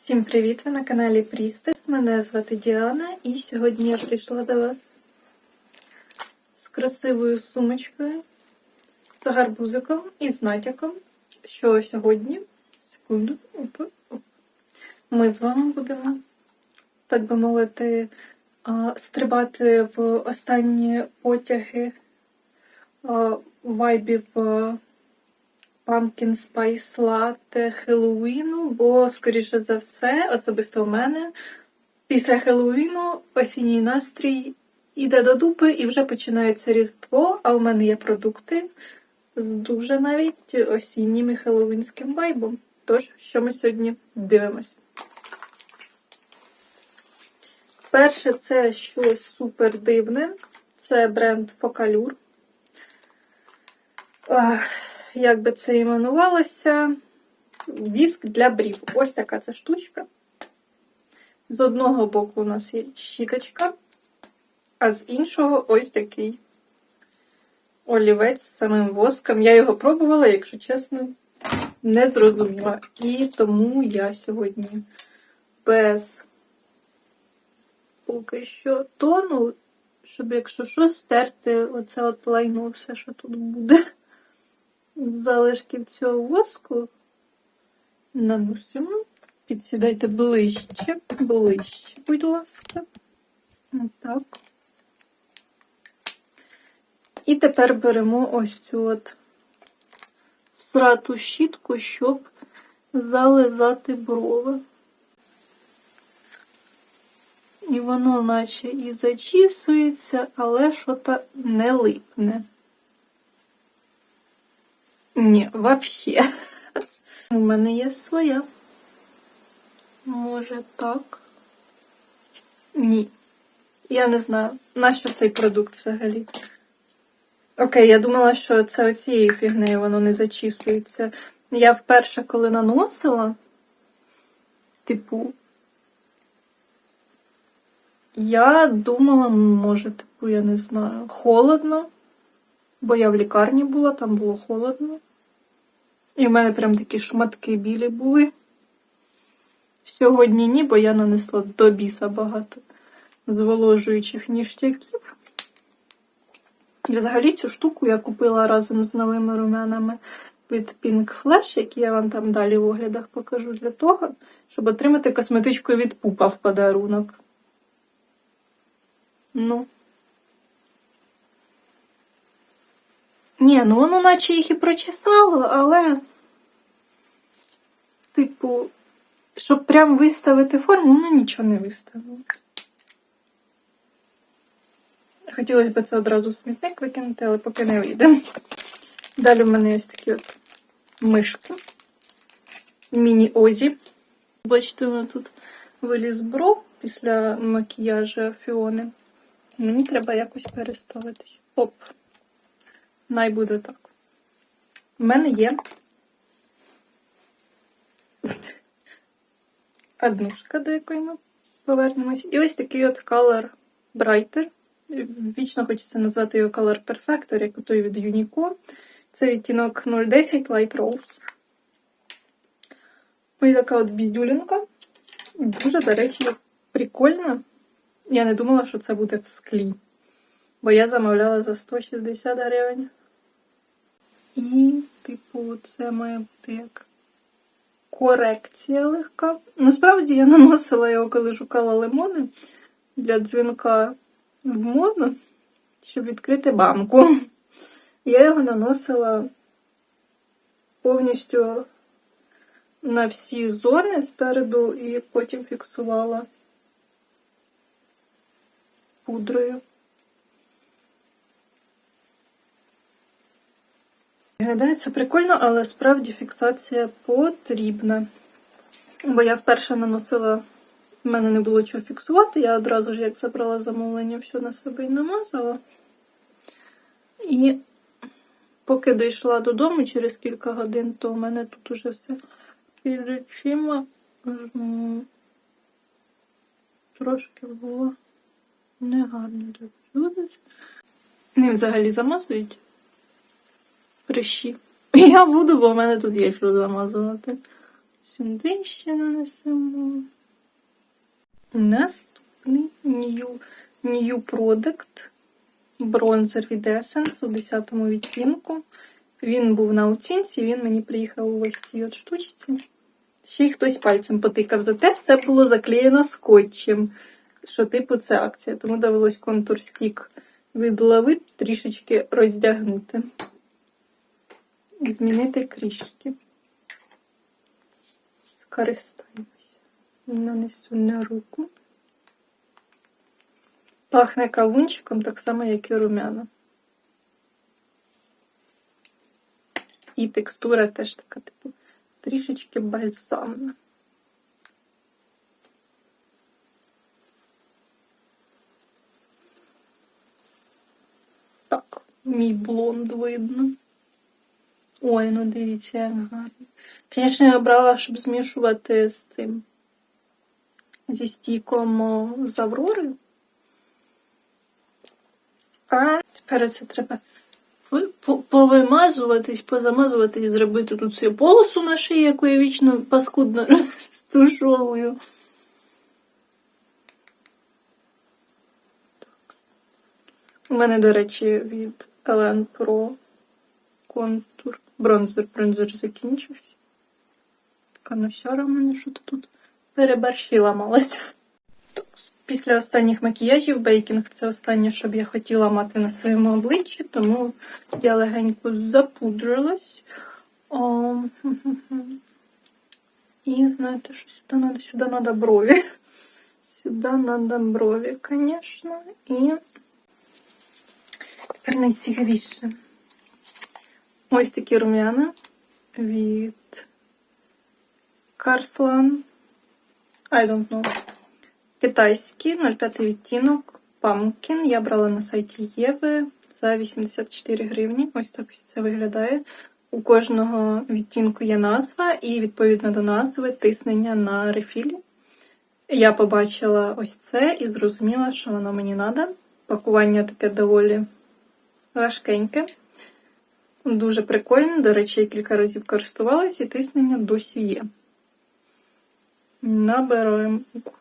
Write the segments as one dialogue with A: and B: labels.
A: Всім привіт! Ви на каналі Прістес. Мене звати Діана, і сьогодні я прийшла до вас з красивою сумочкою, з гарбузиком і з натяком, що сьогодні, секунду, опа, опа, ми з вами будемо, так би мовити, стрибати в останні потяги вайбів. Pumpkin Spice Latte Хеллоуіну, бо, скоріше за все, особисто у мене, після Хеллоуіну осінній настрій іде до дупи і вже починається Різдво, а у мене є продукти з дуже навіть осіннім і хеллоуінським вайбом. Тож, що ми сьогодні дивимось? Перше, це щось супер дивне. Це бренд Focalure. Як би це іменувалося, віск для брів. Ось така ця штучка. З одного боку у нас є щіточка, а з іншого ось такий олівець з самим воском. Я його пробувала, якщо чесно, не зрозуміла. І тому я сьогодні без поки що тону, щоб, якщо що, стерти оце от лайно, все, що тут буде залишків цього воску наносимо. Підсідайте ближче, ближче, будь ласка. Отак. І тепер беремо ось цю от срату щітку, щоб зализати брови. І воно наче і зачісується, але що-то не липне. Ні, вообще. У мене є своя. Може так? Ні. Я не знаю, нащо цей продукт взагалі. Окей, я думала, що це оцією фігнею воно не зачісується. Я вперше, коли наносила, типу, я думала, може, типу, я не знаю, холодно, бо я в лікарні була, там було холодно. І в мене прям такі шматки білі були. Сьогодні ні, бо я нанесла до біса багато зволожуючих ніштяків. І взагалі цю штуку я купила разом з новими румянами від Pink Flash, які я вам там далі в оглядах покажу для того, щоб отримати косметичку від пупа в подарунок. Ну. Ні, ну воно наче їх і прочесало, але, типу, щоб прям виставити форму, ну нічого не виставило. Хотілося б це одразу в смітник викинути, але поки не вийде. Далі в мене ось такі от мишки. Міні-озі. Бачите, у мене тут виліз бров після макіяжу Фіони. Мені треба якось переставити. Оп. Най буде так. У мене є однушка, до якої ми повернемось. І ось такий от Color Brighter. Вічно хочеться назвати його Color Perfector, як той від Unico. Це відтінок 010 Light Rose. Ось така от біздюлінка. Дуже, до речі, прикольна. Я не думала, що це буде в склі. Бо я замовляла за 160 гривень. І, типу, це має бути як корекція легка. Насправді я наносила його, коли шукала лимони для дзвінка в моду, щоб відкрити банку. Я його наносила повністю на всі зони спереду і потім фіксувала пудрою. Виглядає це прикольно, але справді фіксація потрібна. Бо я вперше наносила, в мене не було чого фіксувати, я одразу ж як забрала замовлення, все на себе і намазала. І поки дійшла додому через кілька годин, то в мене тут уже все під очима трошки було негарно так. Не взагалі замазують прищі. Я буду, бо в мене тут є що замазувати. Сюди ще нанесемо. Наступний New, Product бронзер від Essence у 10 відтінку. Він був на оцінці, він мені приїхав у ось цій от штучці. Ще й хтось пальцем потикав, зате все було заклеєно скотчем. Що, типу, це акція, тому довелось контур стік від трішечки роздягнути. Змінити крішки. Скористаємося. Нанесу на руку. Пахне кавунчиком так само, як і румяна. І текстура теж така, типу, трішечки бальзамна. Так, мій блонд видно. Ой, ну дивіться, як гарно. Звісно, я брала, щоб змішувати з цим зі стійком з Аврори. А тепер це треба по- по- повимазуватись, позамазуватись, зробити тут цю полосу на шиї, яку я вічно паскудно. Так. У мене, до речі, від Elen Pro контур. Бронзер, бронзер закінчився. Така носяра в мене що то тут переборщила малась. Після останніх макіяжів бейкінг це останнє, що б я хотіла мати на своєму обличчі, тому я легенько запудрилась. О. І знаєте, що сюди треба? Сюди треба брові. Сюди треба брові, звісно. І тепер найцікавіше. Ось такі рум'яна від Карслан. I don't know. Китайський 0,5 відтінок Pumpkin. Я брала на сайті Єви за 84 гривні. Ось так ось це виглядає. У кожного відтінку є назва, і відповідно до назви тиснення на рефілі. Я побачила ось це і зрозуміла, що воно мені треба. Пакування таке доволі важкеньке. Дуже прикольно. До речі, я кілька разів користувалась і тиснення досі є. Набираємо укр.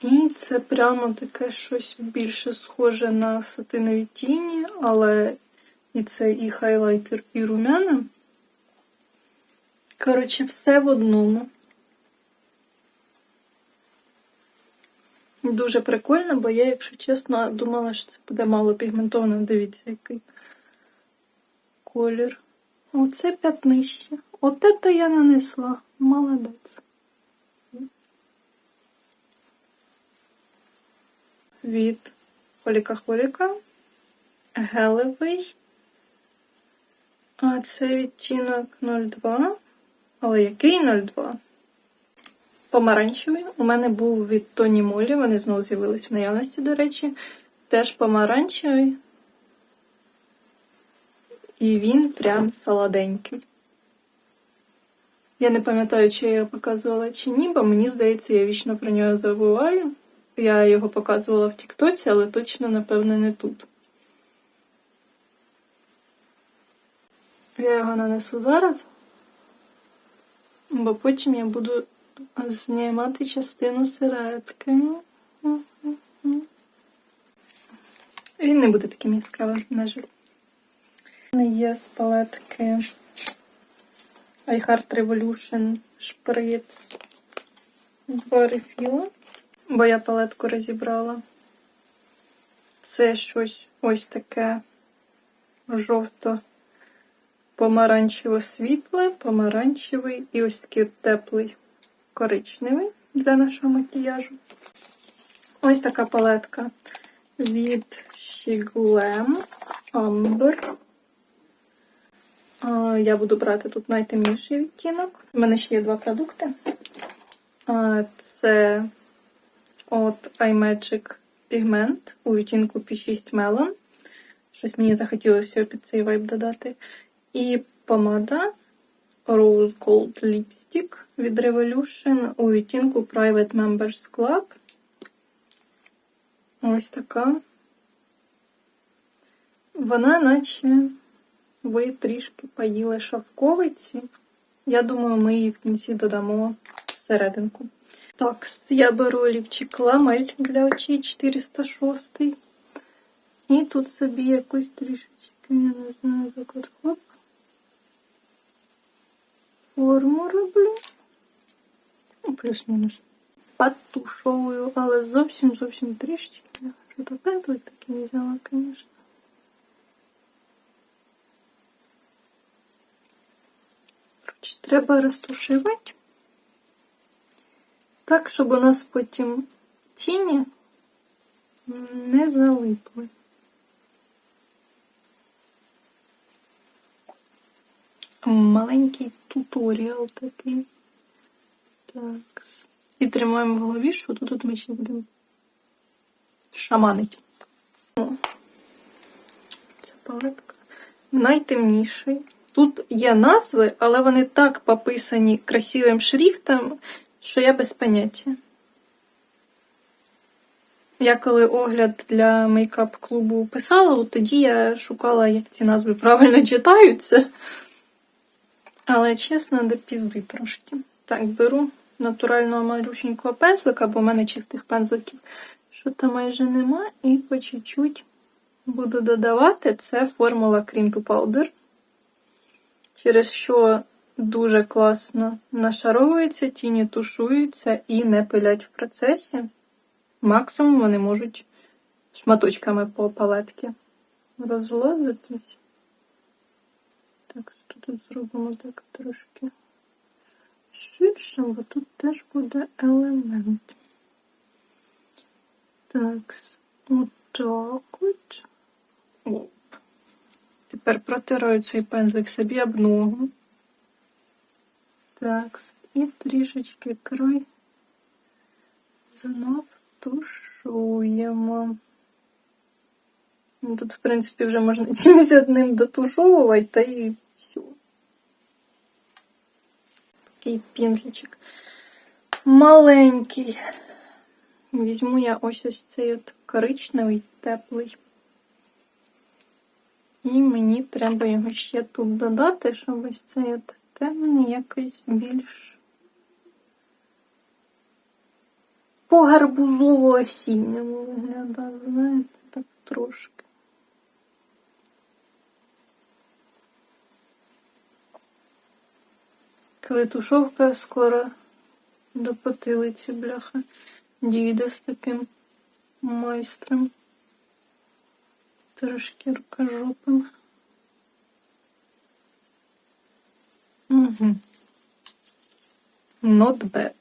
A: І це прямо таке щось більше схоже на сатинові тіні, але і це і хайлайтер, і румяна. Коротше, все в одному. Дуже прикольно, бо я, якщо чесно, думала, що це буде мало пігментовано. Дивіться, який колір. Оце п'ятнище. От це я нанесла. Молодець. Від Холіка Холіка. Гелевий. А це відтінок 02. Але який 02? Помаранчевий. У мене був від Тоні Молі, вони знову з'явились в наявності, до речі. Теж помаранчевий. І він прям солоденький. Я не пам'ятаю, чи я його показувала чи ні, бо мені здається, я вічно про нього забуваю. Я його показувала в Тіктоці, але точно, напевне, не тут. Я його нанесу зараз, бо потім я буду знімати частину середки. Він не буде таким яскравим, на жаль. У є з палетки iHeart Revolution шприц два рефіла, бо я палетку розібрала. Це щось ось таке жовто помаранчево світле, помаранчевий і ось такий теплий коричневий для нашого макіяжу. Ось така палетка від Shiglam Amber. Я буду брати тут найтемніший відтінок. У мене ще є два продукти. Це от iMagic Pigment у відтінку P6 Melon. Щось мені захотілося під цей вайб додати. І помада Rose Gold Lipstick від Revolution у відтінку Private Members Club. Ось така. Вона наче ви трішки поїли шовковиці. Я думаю, ми її в кінці додамо всерединку. Так, я беру олівчик ламель для очей 406. І тут собі якусь трішечки, я не знаю, так от хоп. Форму роблю. Ну, плюс-мінус. Потушовую, але зовсім зовсім трішечки. Що то пензлик такий взяла, звісно. Треба розтушувати. Так, щоб у нас потім тіні не залипли. Маленький туторіал такий. Так. І тримаємо в голові, що тут, тут ми ще будемо шаманить. Це палетка. Найтемніший. Тут є назви, але вони так пописані красивим шрифтом, що я без поняття. Я коли огляд для мейкап-клубу писала, от тоді я шукала, як ці назви правильно читаються. Але чесно, до пізди трошки. Так, беру натурального малюсенького пензлика, бо в мене чистих пензликів що то майже нема. І по чуть-чуть буду додавати. Це формула Cream to Powder, через що дуже класно нашаровуються, тіні тушуються і не пилять в процесі. Максимум вони можуть шматочками по палетки розлазитись. Тут зробимо так трошки ширше, бо тут теж буде елемент. Так, отак от. Оп. Тепер протираю цей пензлик собі об ногу. Так, і трішечки край знов тушуємо. Ну, Тут, в принципі, вже можна чимось одним дотушовувати, та і все. Такий піндлічик. Маленький. Візьму я ось ось цей от коричневий, теплий. І мені треба його ще тут додати, щоб ось цей от темний якось більш по гарбузово осінньому виглядає, знаєте, так трошки. Коли тушовка скоро до потилиці, бляха, дійде з таким майстром. Трошки рукожопим. Угу. Not bad.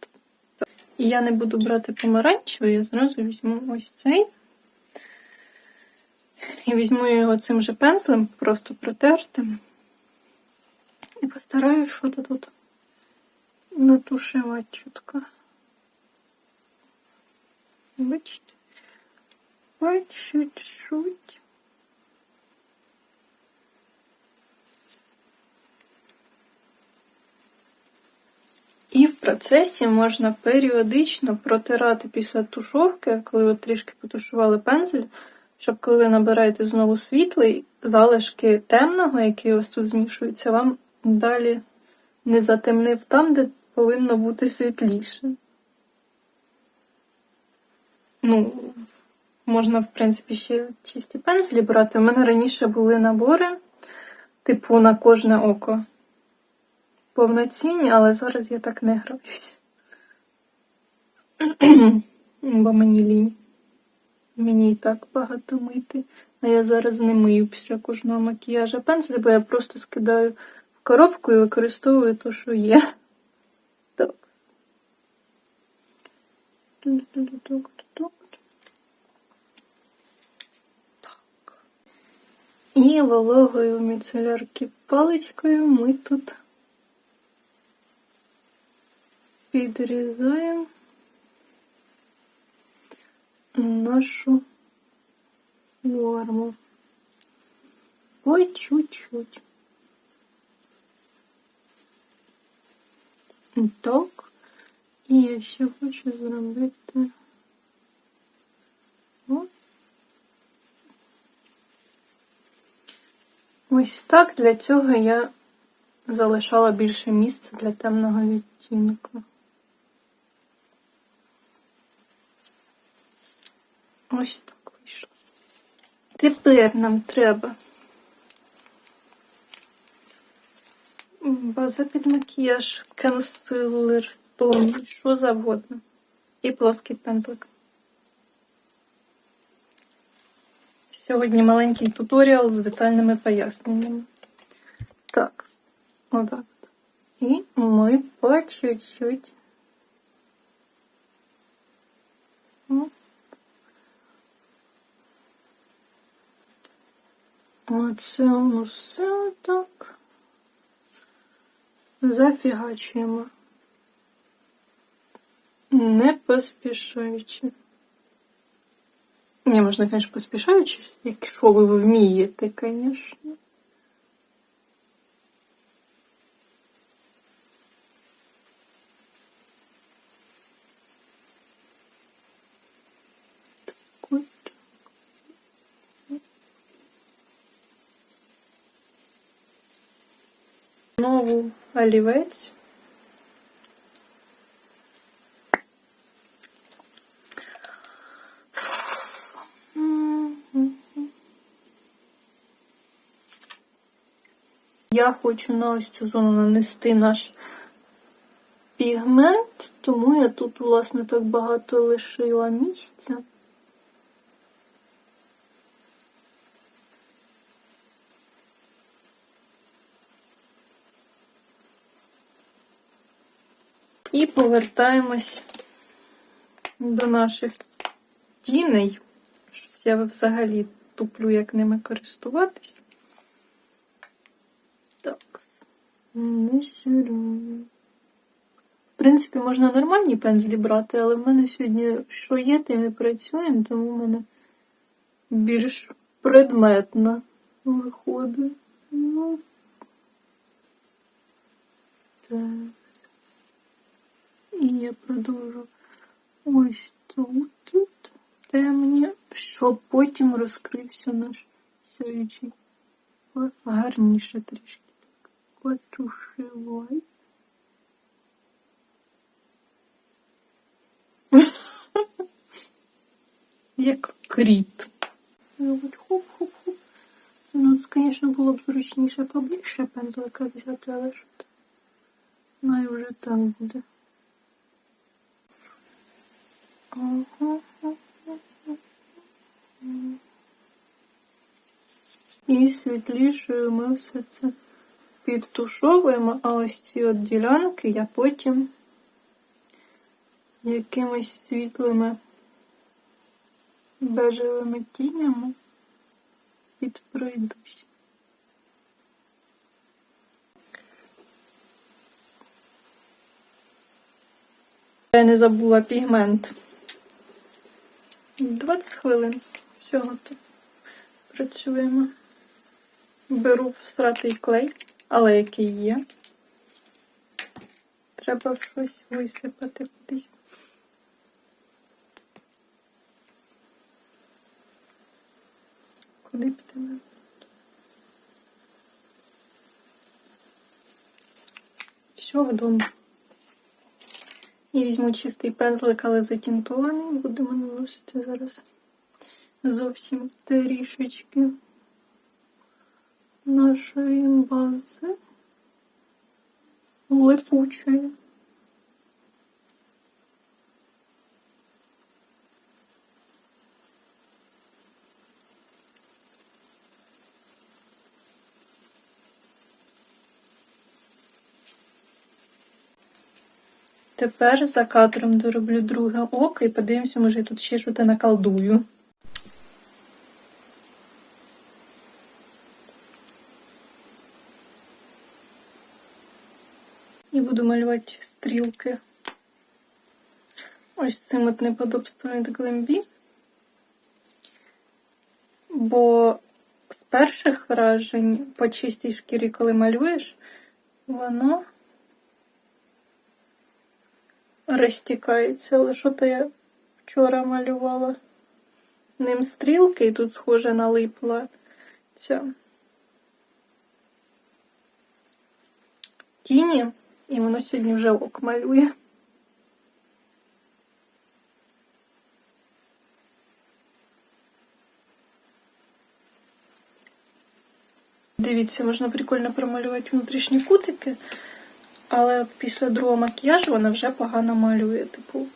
A: І я не буду брати помаранчевий, я зразу візьму ось цей. І візьму його цим же пензлем, просто протертим. І постараюсь щось тут натушевать чутко. Бачите? По чуть-чуть. І в процесі можна періодично протирати після тушовки, коли ви трішки потушували пензель, щоб коли ви набираєте знову світлий, залишки темного, який ось тут змішується, вам далі не затемнив там, де повинно бути світліше. Ну, можна, в принципі, ще чисті пензлі брати. У мене раніше були набори, типу, на кожне око. Повноцінні, але зараз я так не граюсь. Бо мені лінь. Мені і так багато мити. А я зараз не мию після кожного макіяжа пензлі, бо я просто скидаю в коробку і використовую те, що є. Так. Так. І вологою міцелярки паличкою ми тут підрізаємо нашу форму. По чуть-чуть. Так. І я ще хочу зробити. О. Ось так для цього я залишала більше місця для темного відтінку. Ось так вийшло. Тепер нам треба база під макіяж, консилер, тон, що завгодно. І плоский пензлик. Сьогодні маленький туторіал з детальними поясненнями. Так, отак. І ми по чуть-чуть. Ну. Оце все так. Зафігачуємо. Не поспішаючи. Ні, можна, звісно, поспішаючи, якщо ви вмієте, звісно. Так от. Знову олівець. Я хочу на ось цю зону нанести наш пігмент, тому я тут, власне, так багато лишила місця. І повертаємось до наших тіней. Щось я взагалі туплю, як ними користуватись. Так. Не ширую. В принципі, можна нормальні пензлі брати, але в мене сьогодні що є, тим і працюємо, тому в мене більш предметно виходить. Ну, так. І я продовжу ось тут, тут темні, щоб потім розкрився наш сяючий гарніше трішки. Так. Як кріт. Хоп-хоп-хоп. Ну, звісно, було б зручніше побільше пензлика взяти, але що то. Ну і вже так буде. І світлішою ми все це підтушовуємо, а ось ці от ділянки я потім якимись світлими бежевими тінями підпройдусь. Я не забула пігмент. 20 хвилин. Всього тут працюємо. Беру всратий клей, але який є. Треба щось висипати кудись. Куди б тебе? Все вдома. І візьму чистий пензлик, але затінтований. Будемо наносити зараз зовсім трішечки нашої бази липучої. Тепер за кадром дороблю друге око і подивимося, може я тут ще щось наколдую. Буду малювати стрілки. Ось цим от неподобством від глембі. Бо з перших вражень по чистій шкірі, коли малюєш, воно розтікається. Але що то я вчора малювала ним стрілки, і тут, схоже, налипла ця тіні, і воно сьогодні вже ок малює. Дивіться, можна прикольно промалювати внутрішні кутики, але після другого макіяжу вона вже погано малює. Типу,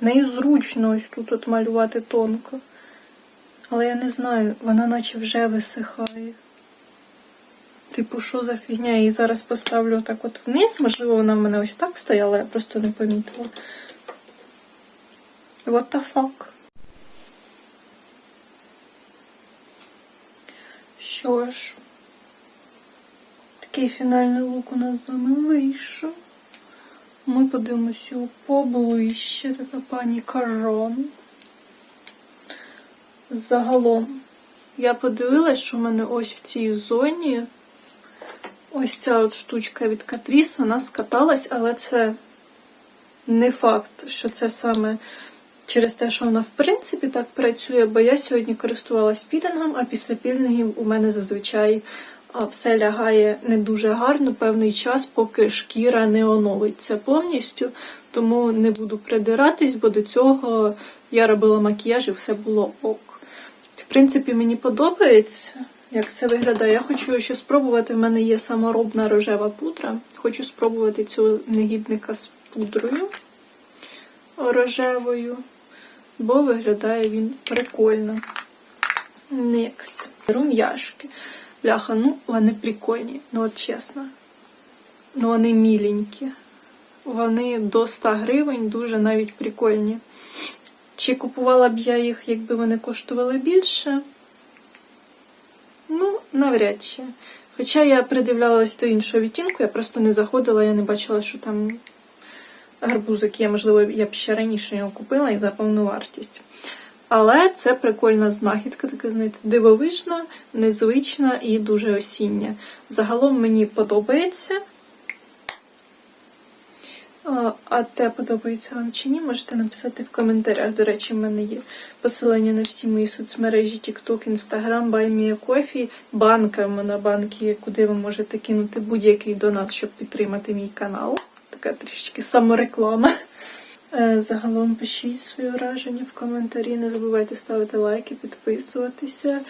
A: нею зручно ось тут от малювати тонко. Але я не знаю, вона наче вже висихає. Типу, що за фігня? Я її зараз поставлю так от вниз. Можливо, вона в мене ось так стояла, я просто не помітила. What the fuck? Що ж, такий фінальний лук у нас з вами вийшов. Ми подивимося поближче, така пані Карон. Загалом, я подивилась, що в мене ось в цій зоні ось ця от штучка від Катріс, вона скаталась, але це не факт, що це саме через те, що вона в принципі так працює, бо я сьогодні користувалась пілінгом, а після пілінгів у мене зазвичай все лягає не дуже гарно певний час, поки шкіра не оновиться повністю. Тому не буду придиратись, бо до цього я робила макіяж і все було ок. В принципі, мені подобається, як це виглядає. Я хочу ще спробувати. В мене є саморобна рожева пудра. Хочу спробувати цього негідника з пудрою рожевою, бо виглядає він прикольно. Next. Рум'яшки. Бляха, ну вони прикольні, ну от чесно. Ну вони міленькі. Вони до 100 гривень, дуже навіть прикольні. Чи купувала б я їх, якби вони коштували більше? Навряд чи. Хоча я придивлялась до іншого відтінку, я просто не заходила, я не бачила, що там гарбузик є. Можливо, я б ще раніше його купила і за повну вартість. Але це прикольна знахідка, така, знаєте, дивовижна, незвична і дуже осіння. Загалом мені подобається. А, те подобається вам чи ні, можете написати в коментарях. До речі, в мене є посилання на всі мої соцмережі, TikTok, Instagram, BuyMeACoffee, банка в мене банки, куди ви можете кинути будь-який донат, щоб підтримати мій канал. Така трішки самореклама. Е, Загалом пишіть свої враження в коментарі. Не забувайте ставити лайки, підписуватися.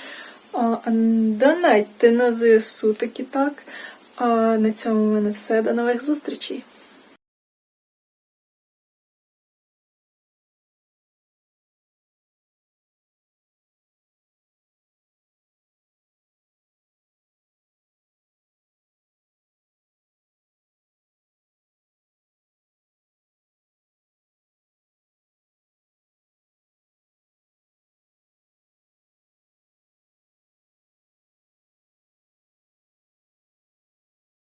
A: Донатьте на ЗСУ таки так. На цьому в мене все. До нових зустрічей!